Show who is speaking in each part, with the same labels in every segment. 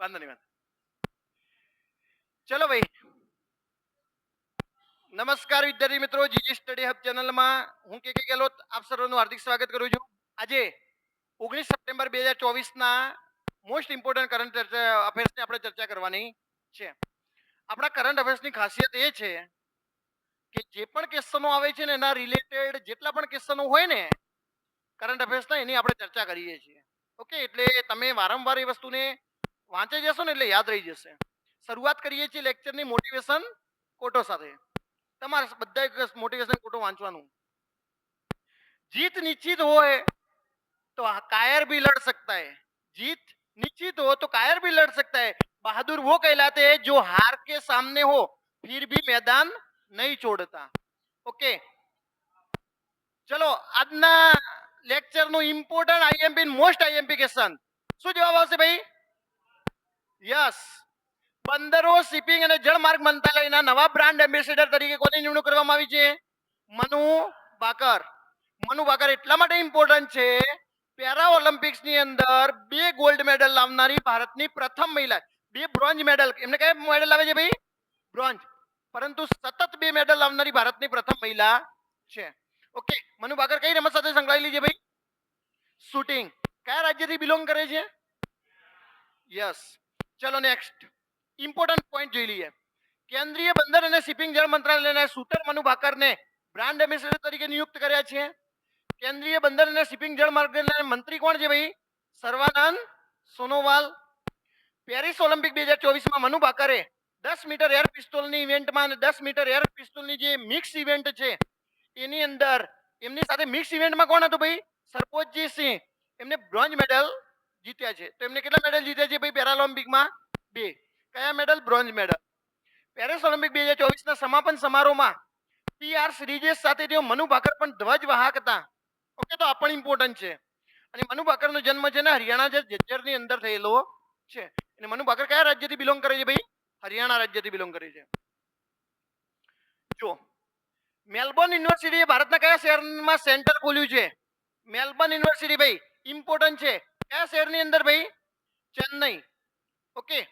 Speaker 1: વાંધો નહીં, વાંધો ચલો ભાઈ. નમસ્કાર વિદ્યાર્થી મિત્રો, જીજી સ્ટડી હબ ચેનલમાં હું કે કે ગેલોત આપ સર્વનું હાર્દિક સ્વાગત કરું છું. આજે ઓગણીસ સપ્ટેમ્બર બે હજાર ચોવીસના મોસ્ટ ઇમ્પોર્ટન્ટ કરંટ અફેર્સની આપણે ચર્ચા કરવાની છે. આપણા કરંટ અફેર્સની ખાસિયત એ છે કે જે પણ ક્વેશ્ચનો આવે છે ને એના રિલેટેડ જેટલા પણ ક્વેશ્ચનો હોય ને કરંટ અફેર્સના એની આપણે ચર્ચા કરીએ છીએ. ઓકે એટલે તમે વારંવાર એ વસ્તુને વાંચી જશો ને એટલે યાદ રહી જશે શરૂઆત કરીએ છીએ લેક્ચરની મોટિવેશન કોટો સાથે તમારે બધા મોટિવેશન કોટો વાંચવાનું જીત નિશ્ચિત હોય તો कायर भी लड़ सकता है जीत निश्चित हो तो कायर भी लड़ सकता है बहादुर वो कहलाते हैं जो हार के सामने हो फिर भी मैदान नहीं छोड़ता ओके ચલો આજના લેક્ચરનું important IMP most IMP question શું જવાબ આવશે ભાઈ યસ બંદરો શિપિંગ અને જળમાર્ગ મંત્રાલયના નવા બ્રાન્ડ એમ્બેસેડર તરીકે કોની નિમણૂક કરવામાં આવી છે? મનુ બાકર મનુ બાકર એટલા માટે ઇમ્પોર્ટન્ટ છે, પેરા ઓલિમ્પિક્સની અંદર બે ગોલ્ડ મેડલ લાવનારી ભારતની પ્રથમ મહિલા, બે બ્રોન્ઝ મેડલ એમને કયા મેડલ લાવે છે ભાઈ? બ્રોન્ઝ પરંતુ સતત બે મેડલ લાવનારી ભારતની પ્રથમ મહિલા છે. ઓકે મનુ બાકર કઈ રમત સાથે સંકળાયેલી છે ભાઈ? શૂટિંગ કયા રાજ્યથી બિલોંગ કરે છે? યસ ચલો નેક્સ્ટ ઇમ્પોર્ટન્ટ પોઈન્ટ જોઈ લઈએ. કેન્દ્રીય બંદર અને શિપિંગ જળ મંત્રાલયના શૂટર મનુ ભાકરને બ્રાન્ડ એમ્બેસેડર તરીકે નિયુક્ત કર્યા છે. કેન્દ્રીય બંદર અને શિપિંગ જળ માર્ગના મંત્રી કોણ છે ભાઈ? સર્વાનંદ સોનોવાલ. પેરિસ ઓલિમ્પિક બે હજાર ચોવીસમાં મનુ ભાકરે દસ મીટર એર પિસ્તોલની ઇવેન્ટમાં અને દસ મીટર એર પિસ્તોલની જે મિક્સ ઇવેન્ટ છે, એની અંદર એમની સાથે મિક્સ ઇવેન્ટમાં કોણ હતું ભાઈ? સરપોતજી સિંહ. એમને બ્રોન્ઝ મેડલ જીત્યા છે. તો એમને કેટલા મેડલ જીત્યા છે ભાઈ પેરાઓલિમ્પિકમાં બે. કયા medal bronze medal Paris Olympic બે હજાર ચોવીસના સમાપન સમારોહમાં પીઆર શ્રીજેશ સાથે તેઓ મનુ ભાકર પણ ધ્વજ વાહક હતા. ઓકે, તો આ પણ ઇમ્પોર્ટન્ટ છે. અને મનુ ભાકરનો જન્મ છે ને હરિયાણા જે જજ્જરની અંદર થયેલો છે. અને મનુ ભાકર કયા રાજ્યથી બિલોંગ કરે છે ભાઈ? હરિયાણા રાજ્યથી બિલોંગ કરે છે. જો, મેલબોર્ન યુનિવર્સિટીએ ભારતના કયા શહેરમાં સેન્ટર ખોલ્યું છે? મેલબોર્ન યુનિવર્સિટી ભાઈ ઇમ્પોર્ટન્ટ છે. કયા શહેરની અંદર ભાઈ? ચેન્નઈ. ઓકે,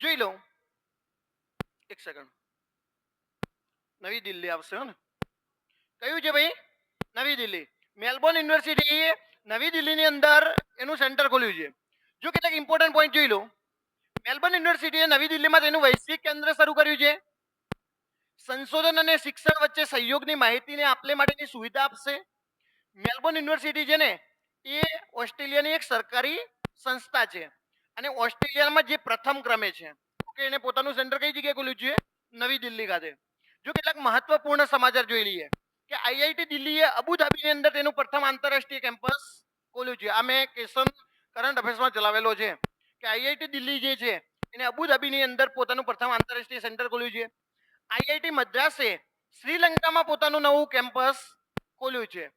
Speaker 1: જોઈ લો. એક સેકન્ડ નવી દિલ્હી આવશે ને. કયું છે ભાઈ? નવી દિલ્હી. મેલબોર્ન યુનિવર્સિટી નવી દિલ્હીની અંદર એનું સેન્ટર ખોલ્યું છે. જો કેટલાક ઇમ્પોર્ટન્ટ પોઈન્ટ જોઈ લો. મેલબોર્ન યુનિવર્સિટીએ નવી દિલ્હીમાં તેનું વૈશ્વિક કેન્દ્ર શરૂ કર્યું છે. સંશોધન અને શિક્ષણ વચ્ચે સહયોગની માહિતીને આપલે માટેની સુવિધા આપશે. મેલબોર્ન યુનિવર્સિટી છે ને એ ઓસ્ટ્રેલિયાની એક સરકારી સંસ્થા છે. અને ઓસ્ટ્રેલિયામાં જે પ્રથમ ક્રમે છે, ઓકે, એને પોતાનું સેન્ટર કઈ જગ્યાએ ખોલ્યું છે? નવી દિલ્હી ખાતે. જો કેટલાક મહત્વપૂર્ણ સમાચાર જોઈ લઈએ, કે આઈઆઈટી દિલ્હીએ અબુધાબીની અંદર તેનું પ્રથમ આંતરરાષ્ટ્રીય કેમ્પસ ખોલ્યું છે. આ મેં કેશન કરંટ અફેર્સમાં ચલાવેલો છે, કે આઈઆઈટી દિલ્હી જે છે, એને અબુધાબીની અંદર પોતાનું પ્રથમ આંતરરાષ્ટ્રીય સેન્ટર ખોલ્યું છે. આઈઆઈટી મદ્રાસે શ્રીલંકામાં પોતાનું નવું કેમ્પસ ખોલ્યું છે.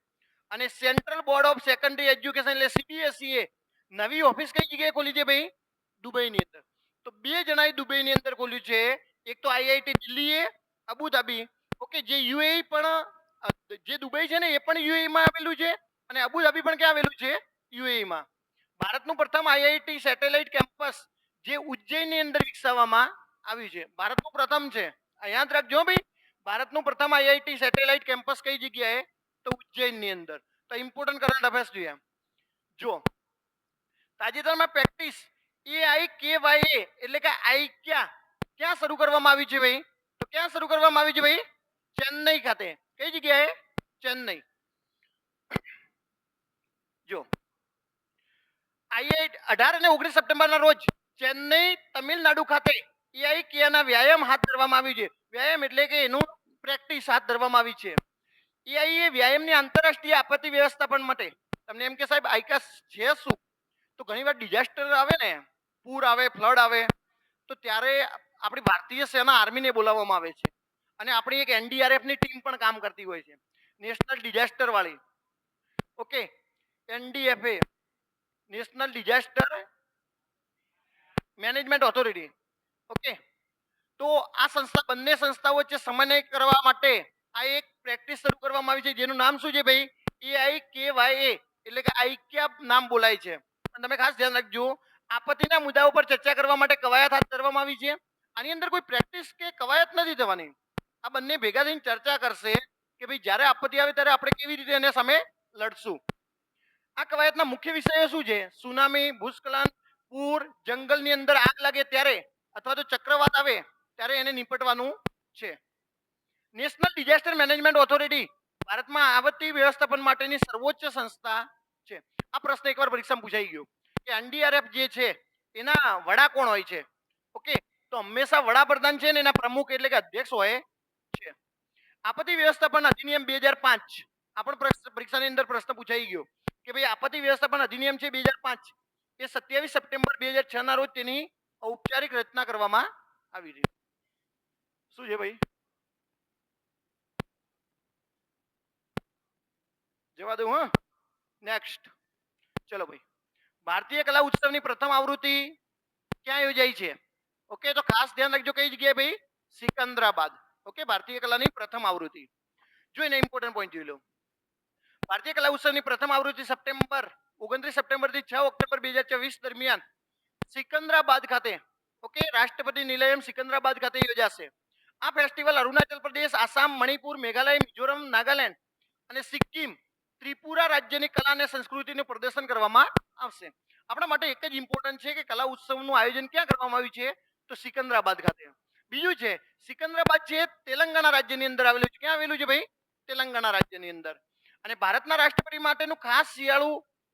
Speaker 1: અને central board of secondary education એટલે સીબીએસઈ એ નવી ઓફિસ કઈ જગ્યાએ ખોલી છે ભાઈ? દુબઈની અંદર. તો બે જણાએ દુબઈની અંદર ખોલ્યું છે. એક તો આઈઆઈટી દિલ્હીએ, અબુધાબી. ઓકે, જે યુએઈ પણ જે દુબઈ છે ને, એ પણ યુએઈમાં આવેલું છે અને અબુધાબી પણ ક્યાં આવેલું છે? યુએમાં ભારતનું પ્રથમ આઈઆઈટી સેટેલાઇટ કેમ્પસ જે ઉજ્જૈનની અંદર વિકસાવવામાં આવ્યું છે. ભારતનું પ્રથમ છે. યાદ રાખજો ભાઈ. ભારતનું પ્રથમ આઈઆઈટી સેટેલાઇટ કેમ્પસ કઈ જગ્યાએ? તો ઉજ્જૈનની અંદર. તો ઇમ્પોર્ટન્ટ કરંટ અફેર્સ જોઈએ જો તાજેતરમાં પ્રેક્ટિસ એ આઈ કે વાય એ એટલે કે આઈ ક્યાં? ક્યાં શરૂ કરવામાં આવી છે ભાઈ? તો ક્યાં શરૂ કરવામાં આવી છે ભાઈ? ચેન્નઈ ખાતે. કઈ જગ્યાએ? ચેન્નઈ. જો આઈઆઈ અઢાર અને ઓગણીસ સપ્ટેમ્બરના રોજ ચેન્નઈ તમિલનાડુ ખાતે એઆઈ કેના વ્યાયામ હાથ ધરવામાં આવ્યું છે. વ્યાયામ એટલે કે એનું પ્રેક્ટિસ હાથ ધરવામાં આવી છે. એ વ્યાયામની આંતરરાષ્ટ્રીય આપત્તિ વ્યવસ્થાપન માટે. તમને એમ કે સાહેબ આઈકાસ છે શું? તો ઘણીવાર ડિઝાસ્ટર આવે ને, પૂર આવે ફ્લડ આવે, તો ત્યારે આપણી ભારતીય સેના આર્મીને બોલાવવામાં આવે છે. અને આપણી એક એનડીઆરએફની ટીમ પણ કામ કરતી હોય છે. નેશનલ ડિઝાસ્ટર વાળી. Okay? NDMA, national disaster management authority. Okay? તો આ સંસ્થા, બંને સંસ્થાઓ વચ્ચે સમન્વય કરવા માટે આ એક પ્રેક્ટિસ શરૂ કરવામાં આવી છે, જેનું નામ શું છે ભાઈ? એ આઈ કે વાય એ એટલે કે આઈક્યા નામ બોલાય છે. અને તમે ખાસ ધ્યાન રાખજો, આપત્તિના મુદ્દાઓ પર ચર્ચા કરવા માટે કવાયત હાથ ધરવામાં આવી છે. આની અંદર કોઈ પ્રેક્ટિસ કે કવાયત નથી થવાની. આ બંને ભેગા થઈને ચર્ચા કરશે કે ભાઈ જ્યારે આપત્તિ આવે ત્યારે આપણે કેવી રીતે એને સામે લડશું. આ કવાયતના મુખ્ય વિષયો શું છે? સુનામી, ભૂસ્ખલન, પૂર, જંગલની અંદર આગ લાગે ત્યારે અથવા તો ચક્રવાત આવે ત્યારે એને નિપટવાનું છે. નેશનલ ડિઝાસ્ટર મેનેજમેન્ટ ઓથોરિટી ભારતમાં આપત્તિ વ્યવસ્થાપન માટેની સર્વોચ્ચ સંસ્થા છે. આ પ્રશ્ન એકવાર પરીક્ષામાં પૂછાઈ ગયો કે એનડીઆરએફ જે છે, એના વડા કોણ હોય છે? ઓકે, તો હંમેશા વડાપ્રધાન છે ને એના પ્રમુખ એટલે કે અધ્યક્ષ હોય છે. આપત્તિ વ્યવસ્થાપન અધિનિયમ બે હજાર પાંચ. આ પણ પરીક્ષાની અંદર પ્રશ્ન પૂછાઈ ગયો કે ભાઈ આપત્તિ વ્યવસ્થાપન અધિનિયમ છે બે હજાર પાંચ. એ સત્યાવીસ સપ્ટેમ્બર બે હજાર છ ના રોજ તેની ઔપચારિક રચના કરવામાં આવી છે શું છે ભાઈ? જવા દઉં, હા? નેક્સ્ટ ચલો ભાઈ. ભારતીય કલા ઉત્સવની પ્રથમ આવૃત્તિ ક્યાં યોજાઈ છે? ઓકે તો ખાસ ધ્યાન રાખજો કઈ જગ્યાએ ભાઈ? સિકંદરાબાદ. ઓકે ભારતીય કલાની પ્રથમ આવૃત્તિ. જોઈને ઇમ્પોર્ટન્ટ પોઈન્ટ જોઈ લો. ભારતીય કલા ઉત્સવની પ્રથમ આવૃત્તિ સપ્ટેમ્બર, ઓગણત્રીસ સપ્ટેમ્બરથી છ ઓક્ટોબર બે હજાર ચોવીસ દરમિયાન સિકંદરાબાદ ખાતે ઓકે રાષ્ટ્રપતિ નિલયમ સિકંદરાબાદ ખાતે યોજાશે. આ ફેસ્ટિવલ અરુણાચલ પ્રદેશ, આસામ, મણિપુર, મેઘાલય, મિઝોરમ, નાગાલેન્ડ અને સિક્કિમ ત્રિપુરા રાજ્યની કલા અને સંસ્કૃતિનું પ્રદર્શન કરવામાં આવશે. આપણા માટે એક જ ઇમ્પોર્ટન્ટ છે કે કલા ઉત્સવનું આયોજન ક્યાં કરવામાં આવ્યું છે? તો સિકંદરાબાદ ખાતે. બીજું છે, સિકંદરાબાદ છે તેલંગાણા રાજ્યની અંદર આવેલું છે. ક્યાં આવેલું છે ભાઈ? તેલંગાણા રાજ્યની અંદર. અને ભારતના રાષ્ટ્રપતિ માટેનું ખાસ શિયાળુ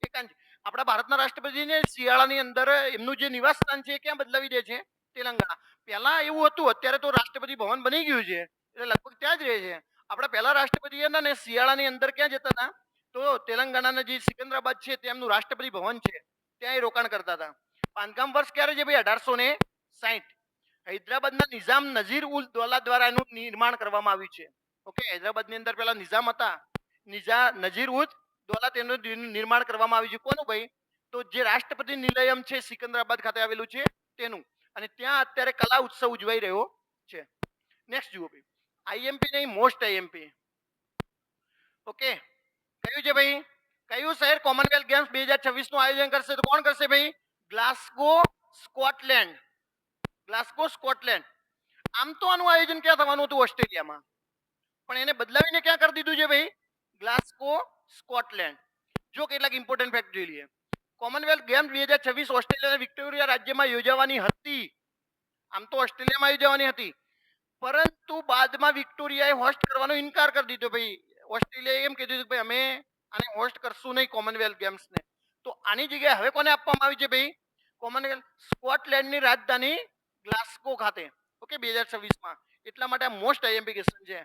Speaker 1: એકાંત આપણા ભારતના રાષ્ટ્રપતિને શિયાળાની અંદર એમનું જે નિવાસ સ્થાન છે ક્યાં બદલાવી દે છે? તેલંગાણા. પહેલા એવું હતું, અત્યારે તો રાષ્ટ્રપતિ ભવન બની ગયું છે. એટલે લગભગ ત્યાં જ રહે છે. આપણા પહેલા રાષ્ટ્રપતિ હતા ને શિયાળાની અંદર ક્યાં જતા હતા? તો તેલંગાણાના જે સિકંદરાબાદ છે તેમનું રાષ્ટ્રપતિ ભવન છે ત્યાં એ રોકાણ કરતા હતા. બાંધકામ વર્ષ ક્યારે છે ભાઈ? અઢારસો ને સાહીઠ હૈદરાબાદના નિઝામ નઝીર ઉલ દોલા દ્વારા એનું નિર્માણ કરવામાં આવ્યું છે. ઓકે, હૈદરાબાદની અંદર પેલા નિઝામ હતા. નિઝા નઝીર ઉદ દોલા તેનું નિર્માણ કરવામાં આવ્યું છે. કોનું ભાઈ? તો જે રાષ્ટ્રપતિ નિલયમ છે સિકંદરાબાદ ખાતે આવેલું છે, તેનું. અને ત્યાં અત્યારે કલા ઉત્સવ ઉજવાઈ રહ્યો છે. નેક્સ્ટ જુઓ ભાઈ. આઈએમપી નહીં મોસ્ટ આઈએમપી ઓકે કયું છે ભાઈ? કયું શહેર કોમનવેલ્થ ગેમ્સ બે હજાર છવ્વીસનું આયોજન કરશે? તો કોણ કરશે ભાઈ? ગ્લાસ્ગો સ્કોટલેન્ડ ગ્લાસ્ગો સ્કોટલેન્ડ આમ તો આનું આયોજન ક્યાં થવાનું હતું ઓસ્ટ્રેલિયામાં? પણ એને બદલાવીને ક્યાં કરી દીધું છે ભાઈ? ગ્લાસ્કો સ્કોટલેન્ડ જો કેટલાક ઇમ્પોર્ટન્ટ ફેક્ટ જોઈ લઈએ. કોમનવેલ્થ ગેમ્સ બે હજાર છવ્વીસ ઓસ્ટ્રેલિયાના વિક્ટોરિયા રાજ્યમાં યોજાવાની હતી. આમ તો ઓસ્ટ્રેલિયામાં યોજાવાની હતી. પરંતુ બાદમાં વિક્ટોરિયાએ હોસ્ટ કરવાનો ઇનકાર કરી દીધો ભાઈ. ઓસ્ટ્રેલિયાએ એમ કીધું કે ભાઈ અમે આને હોસ્ટ કરશું નહીં કોમનવેલ્થ ગેમ્સને તો આની જગ્યાએ હવે કોને આપવામાં આવી છે ભાઈ? કોમનવેલ્થ સ્કોટલેન્ડની રાજધાની ગ્લાસ્કો ખાતે. ઓકે બે હજાર છવ્વીસમાં. એટલા માટે મોસ્ટ આઈએમ્પિકેશન છે.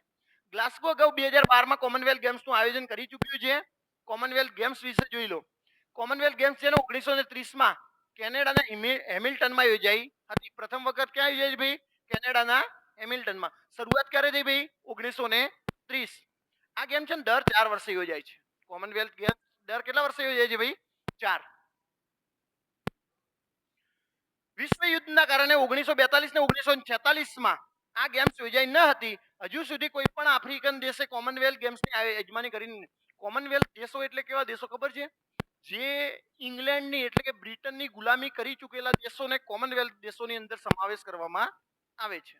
Speaker 1: ગ્લાસ્કો અગાઉ બે હજાર બારમાં કોમનવેલ્થ ગેમ્સનું આયોજન કરી ચૂક્યું છે. કોમનવેલ્થ ગેમ્સ વિશે જોઈ લો. કોમનવેલ્થ ગેમ્સ છે ને ઓગણીસો ને ત્રીસમાં કેનેડાના હિમી- હેમિલ્ટનમાં યોજાઈ હતી. પ્રથમ વખત ક્યાં યોજાઈ ભાઈ? કેનેડાના હેમિલ્ટનમાં. શરૂઆત ક્યારે થઈ ભાઈ? ઓગણીસો ને ત્રીસ. આ ગેમ છે ને દર ચાર વર્ષે યોજાય છે. કોમનવેલ્થ ગેમ દર કેટલા વર્ષે યોજાય છે ભાઈ? ચાર. વિશ્વ યુદ્ધના કારણે ઓગણીસો બેતાલીસ ને ઓગણીસો છેતાલીસમાં આ ગેમ્સ યોજાઈ ન હતી. હજુ સુધી કોઈ પણ આફ્રિકન દેશે કોમનવેલ્થ ગેમ્સની યજમાની કરીને કોમનવેલ્થ દેશો એટલે કેવા દેશો ખબર છે? જે ઇંગ્લેન્ડની એટલે કે બ્રિટનની ગુલામી કરી ચૂકેલા દેશોને કોમનવેલ્થ દેશોની અંદર સમાવેશ કરવામાં આવે છે.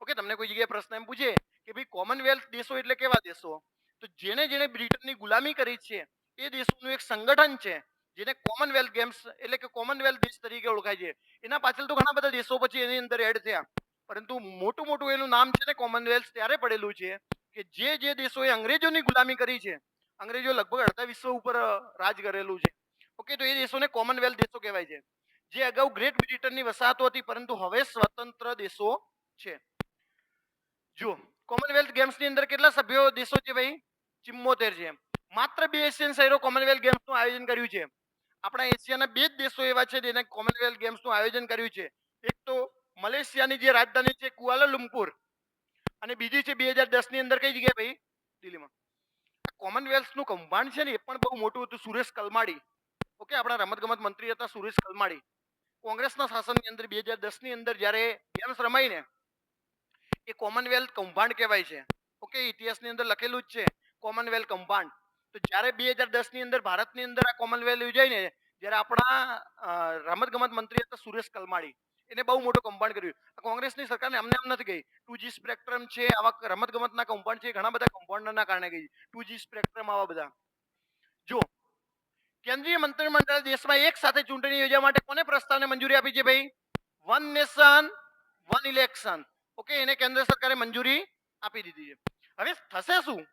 Speaker 1: ઓકે, તમને કોઈ જગ્યાએ પ્રશ્ન એમ પૂછે કે ભાઈ કોમનવેલ્થ દેશો એટલે કેવા દેશો? તો જેને જેને બ્રિટનની ગુલામી કરી છે, એ દેશોનું એક સંગઠન છે, જેને કોમનવેલ્થ ગેમ્સ એટલે કે કોમનવેલ્થ દેશ તરીકે ઓળખાય છે. એના પાછળ તો ઘણા બધા દેશો પછી એની અંદર એડ થયા. પરંતુ મોટું મોટું એનું નામ છે ને કોમનવેલ્થ ત્યારે પડેલું છે કે જે જે દેશોએ અંગ્રેજોની ગુલામી કરી છે, અંગ્રેજો લગભગ અડધા વિશ્વ ઉપર રાજ કરેલું છે. ઓકે, તો એ દેશોને કોમનવેલ્થ દેશો કહેવાય છે. જે અગાઉ ગ્રેટ બ્રિટનની વસાહતો હતી, પરંતુ હવે સ્વતંત્ર દેશો છે. જો કોમનવેલ્થ ગેમ્સની અંદર કેટલા સભ્યો દેશો છે ભાઈ? ચિમ્મોતેર છે માત્ર બે એશિયન શહેરો કોમનવેલ્થ ગેમ્સનું આયોજન કર્યું છે આપણા એશિયાના બે જ દેશો એવા છે જેને કોમનવેલ્થ ગેમ્સનું આયોજન કર્યું છે. એક તો મલેશિયાની જે રાજધાની છે કુઆલાલુમ્પુર અને બીજી છે બે હજાર દસની અંદર કઈ જગ્યાએ ભાઈ? દિલ્હીમાં. કોમનવેલ્થનું કૌભાંડ છે ને એ પણ બહુ મોટું હતું સુરેશ કલમાડી. ઓકે, આપણા રમતગમત મંત્રી હતા સુરેશ કલમાડી. કોંગ્રેસના શાસનની અંદર બે હજાર દસની અંદર જ્યારે ગેમ્સ રમાઈ ને એ કોમનવેલ્થ કૌભાંડ કહેવાય છે. ઓકે, ઇતિહાસની અંદર લખેલું જ છે કોમનવેલ્થ કૌભાંડ. તો જ્યારે બે હજાર દસની અંદર ભારતની અંદર આ કોમનવેલ્થ યોજાય ને, જ્યારે આપણા રમત ગમત મંત્રી હતા સુરેશ કલમાડી એને બહુ મોટું કૌભાંડ કર્યું. કોંગ્રેસની સરકારને અમને એમ નથી ગઈ ટુ જી સ્પેક્ટ્રમ છે, આવા રમત ગમતના કૌભાંડ છે, ઘણા બધા કૌભાંડના કારણે ગઈ ટુ જી સ્પેક્ટ્રમ આવા બધા. જો કેન્દ્રીય મંત્રીમંડળ દેશમાં એક સાથે ચૂંટણી યોજવા માટે કોને પ્રસ્તાવને મંજૂરી આપી છે ભાઈ? One nation one election okay, એને કેન્દ્ર સરકારે મંજૂરી આપી દીધી છે. હવે થશે શું?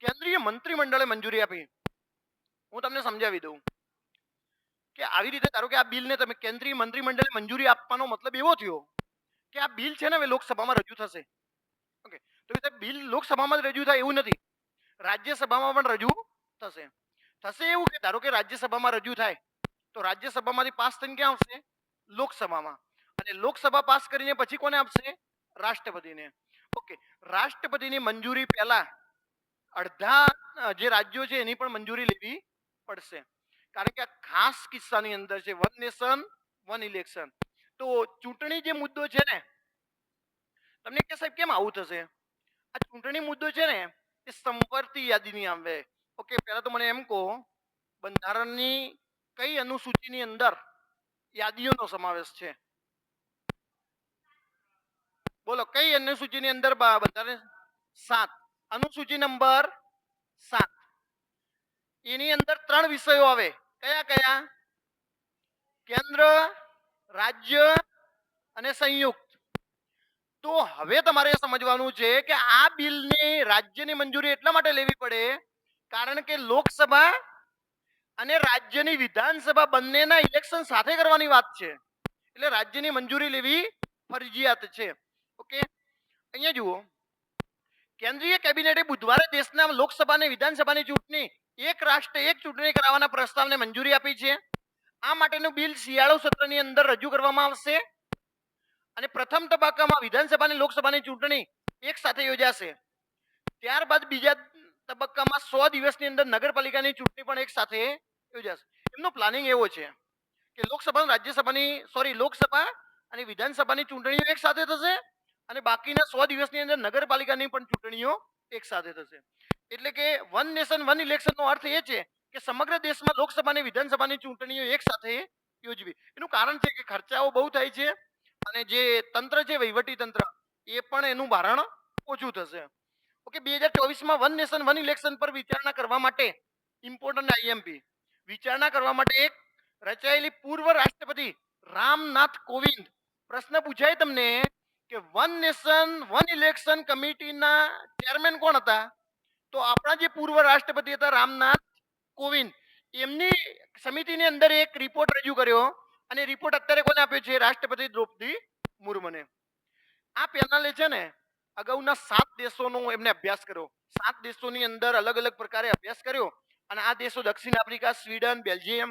Speaker 1: કેન્દ્રીય મંત્રીમંડળે મંજૂરી આપી. હું તમને સમજાવી દઉં. કે આવી રીતે ધારો કે આ બિલને તમે કેન્દ્રીય મંત્રીમંડળે મંજૂરી આપવાનો મતલબ એવો થયો કે આ બિલ છે ને હવે લોકસભામાં રજૂ થશે. ઓકે, તો એ બિલ લોકસભામાં જ રજૂ થાય એવું નથી. રાજ્યસભામાં પણ રજૂ થશે. થશે એવું કે ધારો કે રાજ્યસભામાં રજૂ થાય, તો રાજ્યસભામાંથી પાસ થઈને ક્યાં આવશે? લોકસભામાં. અને લોકસભા પાસ કરીને પછી કોને આપશે? રાષ્ટ્રપતિને. ઓકે, રાષ્ટ્રપતિની મંજૂરી પહેલા અડધા જે રાજ્યો છે એની પણ મંજૂરી લેવી પડશે. કારણ કે આ ખાસ કિસ્સાની અંદર છે, વન નેશન, વન ઇલેક્શન. તો ચૂંટણી જે મુદ્દો છે ને, તમને કે સાહેબ કેમ આવું થશે? આ ચૂંટણી મુદ્દો છે ને, એ સંવર્તી યાદીની આવે. ઓકે, પહેલા તો મને એમ કહો, બંધારણની કઈ અનુસૂચિની અંદર યાદીઓનો સમાવેશ છે? બોલો, કઈ અનુસૂચિની અંદર બધાને સાત? અનુસૂચિ નંબર સાત. એની અંદર ત્રણ વિષયો આવે. કયા કયા? કેન્દ્ર, રાજ્ય અને સંયુક્ત. તો હવે તમારે સમજવાનું છે કે આ બિલની રાજ્યની મંજૂરી એટલા માટે લેવી પડે કારણ કે લોકસભા અને રાજ્યની વિધાનસભા બંનેના ઇલેક્શન સાથે કરવાની વાત છે. એટલે રાજ્યની મંજૂરી લેવી ફરજિયાત છે. ઓકે? અહીંયા જુઓ. કેન્દ્રીય કેબિનેટે બુધવારે દેશના લોકસભા વિધાનસભાની ચૂંટણી, એક રાષ્ટ્ર એક ચૂંટણી કરાવવાના પ્રસ્તાવને મંજૂરી આપી છે. આ માટેનું બિલ શિયાળો સત્રની અંદર રજૂ કરવામાં આવશે. અને પ્રથમ તબક્કામાં વિધાનસભા લોકસભાની ચૂંટણી એક સાથે યોજાશે. ત્યારબાદ બીજા તબક્કામાં સો દિવસની અંદર નગરપાલિકાની ચૂંટણી પણ એક સાથે યોજાશે. એમનો પ્લાનિંગ એવો છે કે લોકસભા રાજ્યસભાની, સોરી, લોકસભા અને વિધાનસભાની ચૂંટણીઓ એક સાથે થશે. અને બાકીના સો દિવસની અંદર નગરપાલિકાની પણ ચૂંટણીઓ એક સાથે થશે. એટલે કે વન નેશન વન ઇલેક્શનનો અર્થ એ છે કે સમગ્ર દેશમાં લોકસભાની, વિધાનસભાની ચૂંટણીઓ એક સાથે યોજવી. એનું કારણ છે કે ખર્ચાઓ બહુ થાય છે અને જે તંત્ર છે, વહીવટી તંત્ર, એ પણ એનું ભારણ ઓછું થશે. ઓકે, બે હજાર ચોવીસમાં વન નેશન વન ઇલેક્શન પર વિચારણા કરવા માટે ઇમ્પોર્ટન્ટ આઈએમપી વિચારણા કરવા માટે એક રચાયેલી પૂર્વ રાષ્ટ્રપતિ રામનાથ કોવિંદ પ્રશ્ન પૂછાય તમને કે વન નેશન, વન ઇલેક્શન કમિટીના ચેરમેન કોણ હતા? તો આપણા જે પૂર્વ રાષ્ટ્રપતિ હતા રામનાથ કોવિંદ, એમની સમિતિની અંદર એક રિપોર્ટ રજૂ કર્યો અને રિપોર્ટ અત્યારે કોને આપ્યો છે? રાષ્ટ્રપતિ દ્રૌપદી મુર્મુને. આ પેનલે છે ને, અગાઉના સાત દેશોનો એમને અભ્યાસ કર્યો. સાત દેશોની અંદર અલગ અલગ પ્રકારે અભ્યાસ કર્યો અને આ દેશો દક્ષિણ Africa, Sweden, Belgium,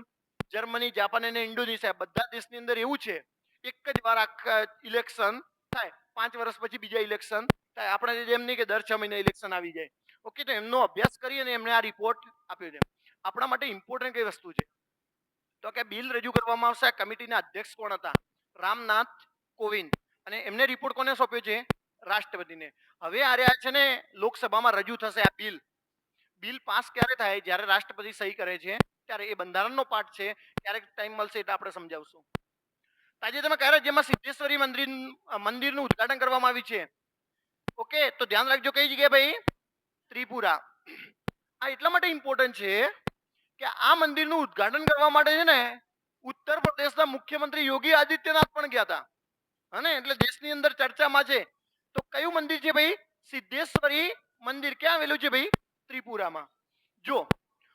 Speaker 1: Germany, Japan અને ઇન્ડોનેશિયા, બધા દેશની અંદર એવું છે, એક જ વાર આખા ઇલેક્શન થાય. પાંચ વર્ષ પછી બીજા ઇલેક્શન થાય. આપણે જેમ નહીં કે દર છ મહિને ઇલેક્શન આવી જાય. ઓકે તો એમનો અભ્યાસ કરી અને એમણે આ રિપોર્ટ આપ્યો છે. આપણા માટે ઇમ્પોર્ટન્ટ કઈ વસ્તુ છે? તો કે બિલ રજૂ કરવામાં આવશે. કમિટીના અધ્યક્ષ કોણ હતા? રામનાથ કોવિંદ. અને એમને રિપોર્ટ કોને સોંપ્યો છે? રાષ્ટ્રપતિને. હવે આ રહ્યા છે ને લોકસભામાં રજૂ થશે આ બિલ બિલ પાસ ક્યારે થાય? જ્યારે રાષ્ટ્રપતિ સહી કરે છે, ત્યારે એ બંધારણનો પાઠ છે. ક્યારેક ટાઈમ મળશે એટલે આપણે સમજાવશું. તાજેતરમાં કયા રાજ્યમાં સિદ્ધેશ્વરી મંદિર મંદિરનું ઉદ્ઘાટન કરવામાં આવ્યું છે? ઓકે, તો ધ્યાન રાખજો કઈ જગ્યાએ ભાઈ? ત્રિપુરા. આ એટલા માટે ઇમ્પોર્ટન્ટ છે કે આ મંદિરનું ઉદ્ઘાટન કરવા માટે છે ને, ઉત્તર પ્રદેશના મુખ્યમંત્રી યોગી આદિત્યનાથ પણ ગયા હતા. હને? એટલે દેશની અંદર ચર્ચામાં છે. તો કયું મંદિર છે ભાઈ? સિદ્ધેશ્વરી મંદિર. ક્યાં આવેલું છે ભાઈ? ત્રિપુરામાં. જો,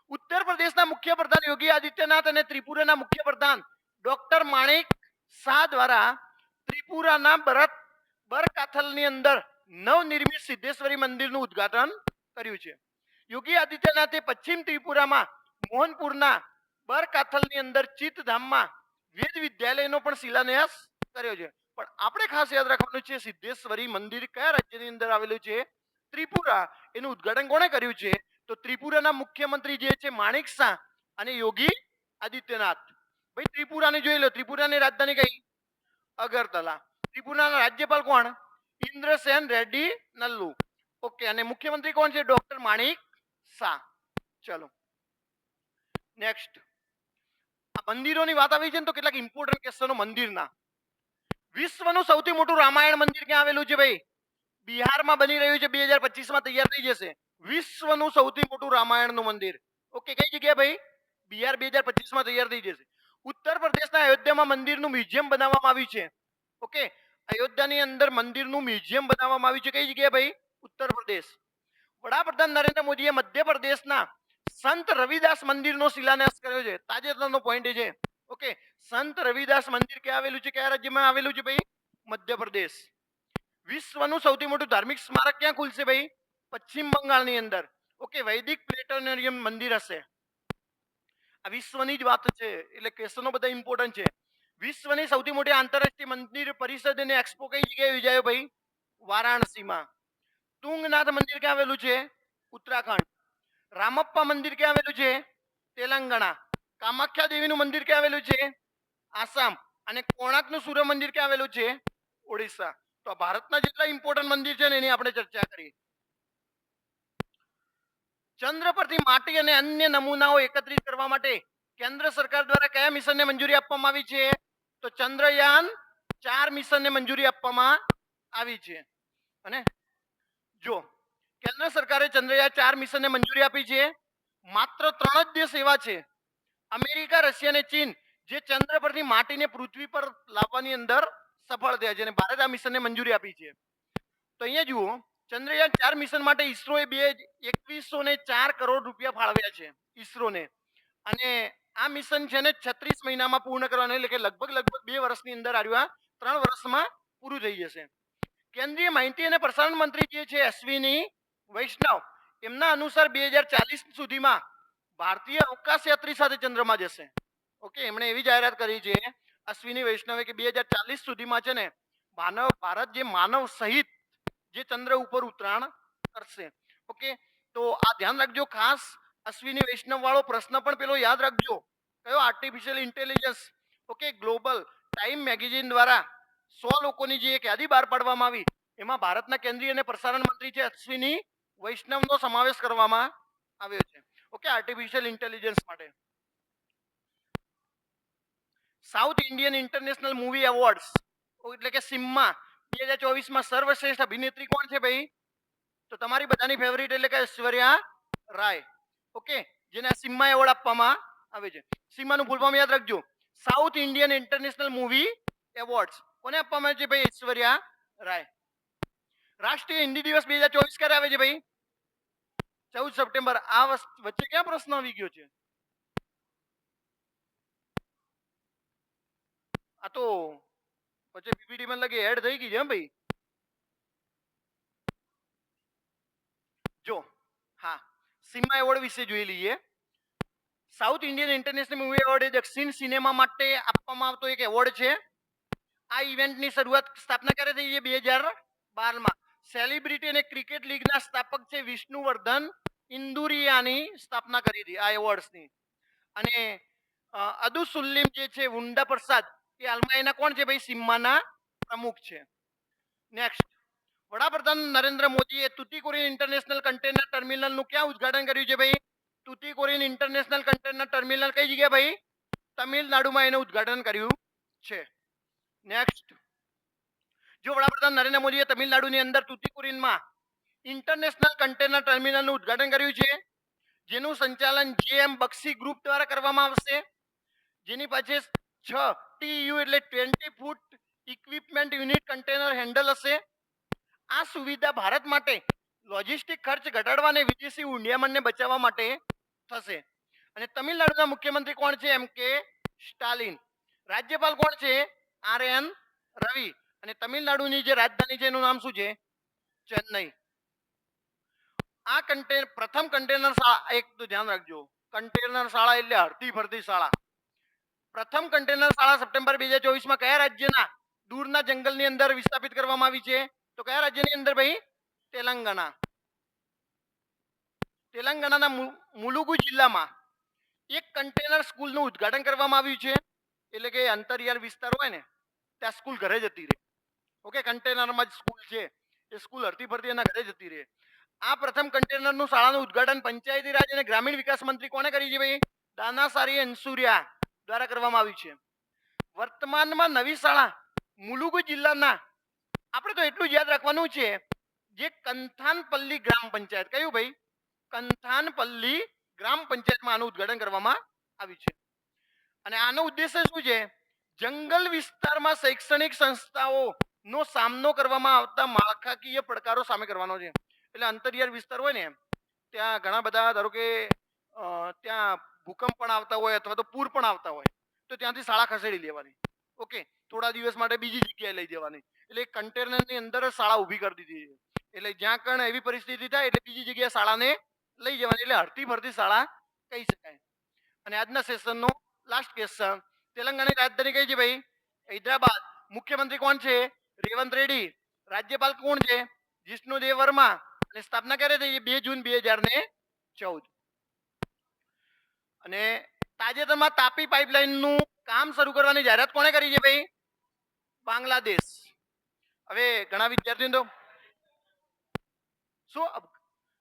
Speaker 1: ઉત્તર પ્રદેશના મુખ્યપ્રધાન યોગી આદિત્યનાથ અને ત્રિપુરાના મુખ્યપ્રધાન ડોક્ટર માણિક શાહ દ્વારા ત્રિપુરાના બરત, બરકાથલની અંદર નવનિર્મિત સિદ્ધેશ્વરી મંદિરનું ઉદ્ઘાટન કર્યું છે. યોગી આદિત્યનાથે પશ્ચિમ ત્રિપુરામાં મોહનપુરના બરકાથલની અંદર ચિત્તધામમાં વેદ વિદ્યાલયનો પણ શિલાન્યાસ કર્યો છે. પણ આપણે ખાસ યાદ રાખવાનું છે, સિદ્ધેશ્વરી મંદિર કયા રાજ્યની અંદર આવેલું છે? ત્રિપુરા. એનું ઉદ્ઘાટન કોણે કર્યું છે? તો ત્રિપુરાના મુખ્યમંત્રી જે છે, માણિક શાહ અને યોગી આદિત્યનાથ. ભાઈ, ત્રિપુરાને જોઈ લો, ત્રિપુરાની રાજધાની કઈ? અગરતલા. ત્રિપુરાના રાજ્યપાલ કોણ? ઇન્દ્રસેન રેડ્ડી નલ્લુ. ઓકે, અને મુખ્યમંત્રી કોણ છે? ડોક્ટર માણિક શાહ. ચલો. નેક્સ્ટ. મંદિરોની વાત આવી છે ને તો કેટલાક ઇમ્પોર્ટન્ટ ક્વેશ્ચનો મંદિરના. વિશ્વનું સૌથી મોટું રામાયણ મંદિર ક્યાં આવેલું છે ભાઈ? બિહારમાં બની રહ્યું છે, બે હજાર પચીસમાં તૈયાર થઈ જશે. વિશ્વનું સૌથી મોટું રામાયણનું મંદિર. ઓકે, કઈ જગ્યા ભાઈ? બિહાર બે હજાર પચીસમાં તૈયાર થઈ જશે. ઉત્તર પ્રદેશના અયોધ્યામાં મંદિરનું મ્યુઝિયમ બનાવવામાં આવ્યું છે. ઓકે? અયોધ્યાની અંદર મંદિરનું મ્યુઝિયમ બનાવવામાં આવ્યું છે. કઈ જગ્યાએ ભાઈ? ઉત્તર પ્રદેશ. વડાપ્રધાન નરેન્દ્ર મોદીએ મધ્યપ્રદેશના સંત રવિદાસ મંદિરનો શિલાન્યાસ કર્યો છે. તાજેતરનો પોઈન્ટ છે. ઓકે? સંત રવિદાસ મંદિર ક્યાં આવેલું છે? કયા રાજ્યમાં આવેલું છે ભાઈ? મધ્યપ્રદેશ. વિશ્વનું સૌથી મોટું ધાર્મિક સ્મારક ક્યાં ખુલશે ભાઈ? પશ્ચિમ બંગાળની અંદર. ઓકે? વૈદિક પ્લેટોનેરિયમ મંદિર હશે. આ વિશ્વની જ વાત છે, એટલે ક્વેશ્ચનો બધા ઇમ્પોર્ટન્ટ છે. વિશ્વની સૌથી મોટી આંતરરાષ્ટ્રીય મંદિર પરિષદ અને એક્સપો કઈ જગ્યાએ યોજાયો ભાઈ? વારાણસીમાં. તુંગનાથ મંદિર ક્યાં આવેલું છે? ઉત્તરાખંડ. રામપ્પા મંદિર ક્યાં આવેલું છે? તેલંગાણા. કામાખ્યા દેવીનું મંદિર ક્યાં આવેલું છે? આસામ. અને કોણાર્કનું સૂર્ય મંદિર ક્યાં આવેલું છે? ઓડિશા. તો ભારતના જેટલા ઇમ્પોર્ટન્ટ મંદિર છે ને એની આપણે ચર્ચા કરી ચંદ્ર પરથી માટી અને અન્ય નમૂનાઓ એકત્રિત કરવા માટે કેન્દ્ર સરકાર દ્વારા કયા મિશનને મંજૂરી આપવામાં આવી છે? તો ચંદ્રયાન ચાર મિશનને મંજૂરી આપવામાં આવી છે. અને જો કેન્દ્ર સરકારે ચંદ્રયાન ચાર મિશનને મંજૂરી આપી છે, માત્ર ત્રણ જ દેશ એવા છે. અમેરિકા, રશિયા અને ચીન જે ચંદ્ર પરથી માટીને પૃથ્વી પર લાવવાની અંદર સફળ થયા છે અને ભારત આ મિશનને મંજૂરી આપી છે. તો અહીંયા જુઓ ચંદ્રયાન ચાર મિશન માટે ઈસરોએ બે એકવીસો ને ચાર કરોડ રૂપિયા ફાળવ્યા છે ઈસરોને. અને આ મિશન છે ને છત્રીસ મહિનામાં પૂર્ણ કરવાનું એટલે કે લગભગ લગભગ બે વર્ષની અંદર આવ્યું આ ત્રણ વર્ષમાં પૂરું થઈ જશે. કેન્દ્રીય માહિતી અને પ્રસારણ મંત્રી જે છે અશ્વિની વૈષ્ણવ, એમના અનુસાર બે હજાર ચાલીસ સુધીમાં ભારતીય અવકાશ યાત્રી સાથે ચંદ્રમાં જશે. ઓકે, એમણે એવી જાહેરાત કરી છે અશ્વિની વૈષ્ણવે કે બે હજાર ચાલીસ સુધીમાં છે ને માનવ, ભારત જે માનવ સહિત જે ચંદ્ર ઉપર ઉતરાણ કરશે. ઓકે? તો આ ધ્યાન રાખજો. ખાસ અશ્વિની વૈષ્ણવ વાળો પ્રશ્ન પણ પેલો યાદ રાખજો. કયો? Artificial intelligence okay? Global Time magazine દ્વારા સો લોકોની જે એક યાદી બહાર પાડવામાં આવી, એમાં ભારતના કેન્દ્રીય અને પ્રસારણ મંત્રી છે અશ્વિની વૈષ્ણવનો સમાવેશ કરવામાં આવ્યો છે. ઓકે? આર્ટિફિશિયલ ઇન્ટેલિજન્સ માટે. South Indian international movie awards એટલે કે સિમ્મા બે હજાર ચોવીસમાં સર્વશ્રેષ્ઠ અભિનેત્રી કોણ છે ભાઈ? તો તમારી બધાની ફેવરિટ એટલે કે ઐશ્વર્યા રાય. ઓકે જેને સિમ્મા એવોર્ડ આપવામાં આવે છે. સિમ્માનું ફોર્મ યાદ રાખજો. South Indian international movie awards કોને આપવામાં આવે છે ભાઈ ઐશ્વર્યા રાય? રાષ્ટ્રીય હિન્દી દિવસ બે હજાર ચોવીસ ક્યારે આવે છે ભાઈ? ચૌદ સપ્ટેમ્બર. આ વચ્ચે ક્યાં પ્રશ્ન આવી ગયો છે? આ તો પછી પીપીટી માં લગે એડ થઈ ગઈ છે ભાઈ? જો, હા સીમા એવોર્ડ વિશે જોઈ લઈએ. South Indian international movie award એ દક્ષિણ સિનેમા માટે આપવામાં આવતો એક એવોર્ડ છે. આ ઇવેન્ટની શરૂઆત સ્થાપના ક્યારે થઈ છે, બે હજાર બારમાં? સેલિબ્રિટી અને ક્રિકેટ લીગના સ્થાપક છે વિષ્ણુવર્ધન ઇન્દુરિયાની સ્થાપના કરી હતી આ એવોર્ડ્સની અને અદુસુલ્લીમ જે છે વુંડા પ્રસાદ એ હાલમાં એના કોણ છે ભાઈ? સીમાના પ્રમુખ છે. નેક્સ્ટ વડાપ્રધાન નરેન્દ્ર મોદીએ તુતીકોરીન ઇન્ટરનેશનલ કન્ટેનર ટર્મિનલનું ક્યાં ઉદ્ઘાટન કર્યું છે ભાઈ? તુતીકોરીન ઇન્ટરનેશનલ કન્ટેનર ટર્મિનલ કઈ જગ્યાએ ભાઈ? તમિલનાડુમાં એનું ઉદ્ઘાટન કર્યું છે. નેક્સ્ટ જો વડાપ્રધાન નરેન્દ્ર મોદીએ તમિલનાડુની અંદર તુતીકોરીનમાં ઇન્ટરનેશનલ કન્ટેનર ટર્મિનલનું ઉદ્ઘાટન કર્યું છે, જેનું સંચાલન જેએમ બક્ષી ગ્રુપ દ્વારા કરવામાં આવશે. જેની પાસે છ ટીયુ એટલે twenty foot equipment unit container handle હશે. આ સુવિધા ભારત માટે લોજિસ્ટિક ખર્ચ ઘટાડવા અને વિદેશી હુંડિયામણને બચાવવા માટે થશે. અને તમિલનાડુના મુખ્યમંત્રી કોણ છે? એમ કે સ્ટાલિન. રાજ્યપાલ કોણ છે? R N Ravi. અને તમિલનાડુની જે રાજધાની છે, એનું નામ શું છે? ચેન્નઈ. આ કન્ટેનર પ્રથમ કન્ટેનર શાળા એક તો ધ્યાન રાખજો. કન્ટેનર શાળા એટલે હરતી ફરતી શાળા. પ્રથમ કન્ટેનર શાળા સપ્ટેમ્બર બે હજાર ચોવીસમાં કયા રાજ્યના દૂરના જંગલની અંદર વિસ્થાપિત કરવામાં આવી છે? તો કયા રાજ્યની અંદર ભાઈ? તેલંગાણા. તેલંગાણાના મુલુગુ જિલ્લામાં એક કન્ટેનર સ્કૂલનું ઉદ્ઘાટન કરવામાં આવ્યું છે. એટલે કે અંતરિયાળ વિસ્તાર હોય ને, ત્યાં સ્કૂલ ઘરે જતી રહે. ઓકે, કન્ટેનરમાં જ સ્કૂલ છે. એ સ્કૂલ હરતી ફરતી એના ઘરે જતી રહે. આ પ્રથમ કન્ટેનરનું શાળાનું ઉદ્ઘાટન પંચાયતી રાજ અને ગ્રામીણ વિકાસ મંત્રી કોણે કરી છે ભાઈ? દાનાસારી અંસુરિયા દ્વારા કરવામાં આવ્યું છે. વર્તમાનમાં નવી શાળા મુલુગુ જિલ્લાના, આપણે તો એટલું જ યાદ રાખવાનું છે જે કંથાનપલ્લી ગ્રામ પંચાયત, કયું ભાઈ? કંથાનપલ્લી ગ્રામ પંચાયતમાં આનું ઉદ્ઘાટન કરવામાં આવ્યું છે. અને આનો ઉદ્દેશ્ય શું છે? જંગલ વિસ્તારમાં શૈક્ષણિક સંસ્થાઓનો સામનો કરવામાં આવતા માળખાકીય પડકારો સામે કરવાનો છે. એટલે અંતરિયાળ વિસ્તાર હોય ને, ત્યાં ઘણા બધા, ધારો કે ત્યાં ભૂકંપ પણ આવતા હોય અથવા તો પૂર પણ આવતા હોય, તો ત્યાંથી શાળા ખસેડી લેવાની. ઓકે? થોડા દિવસ માટે બીજી જગ્યાએ લઈ જવાની. એટલે કન્ટેનરની અંદર શાળા ઊભી કરી દીધી એટલે જ્યાં કણ એવી પરિસ્થિતિ થાય એટલે બીજી જગ્યાએ શાળાને લઈ જવાની. એટલે હરતી ફરતી શાળા કહી શકાય. અને આજના સેશનનો લાસ્ટ ક્વેશ્ચન તેલંગાણાની રાજધાની કઈ છે ભાઈ? હૈદરાબાદ. મુખ્યમંત્રી કોણ છે? રેવંત રેડ્ડી. રાજ્યપાલ કોણ છે? જિષ્ણુદેવ વર્મા. અને સ્થાપના ક્યારે થઈ બે જૂન બે હજાર ને ચૌદ. અને તાજેતરમાં તાપી પાઇપલાઇનનું કામ શરૂ કરવાની જાહેરાત કોણે કરી છે ભાઈ? બાંગ્લાદેશ. હવે ઘણા વિદ્યાર્થીઓ તો શું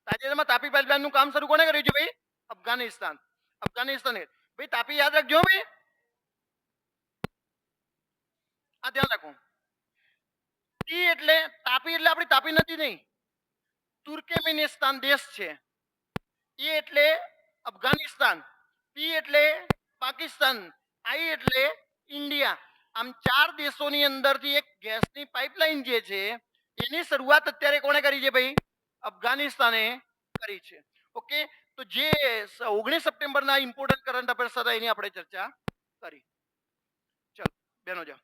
Speaker 1: તાજેતરમાં તાપી પાઇપલાઇનનું કામ શરૂ કોણે કર્યું છે ભાઈ? અફઘાનિસ્તાન. અફઘાનિસ્તાન. ભાઈ, તાપી યાદ રાખજો ભાઈ. આ ધ્યાન રાખો. ટી એટલે, તાપી એટલે આપણી તાપી નદી નહીં. તુર્કેમિનિસ્તાન દેશ છે. એ એટલે અફઘાનિસ્તાન. પી એટલે પાકિસ્તાન, આઈ એટલે ઇન્ડિયા. આમ ચાર દેશોની અંદરથી એક ગેસની પાઇપલાઇન જે છે, એની શરૂઆત અત્યારે કોણે કરી છે ભાઈ? અફઘાનિસ્તાને કરી છે. ઓકે? તો જે ઓગણીસ સપ્ટેમ્બરના ઇમ્પોર્ટન્ટ કરંટ અફેર્સ હતા એની આપણે ચર્ચા કરી. ચલો, બેનો જાઓ.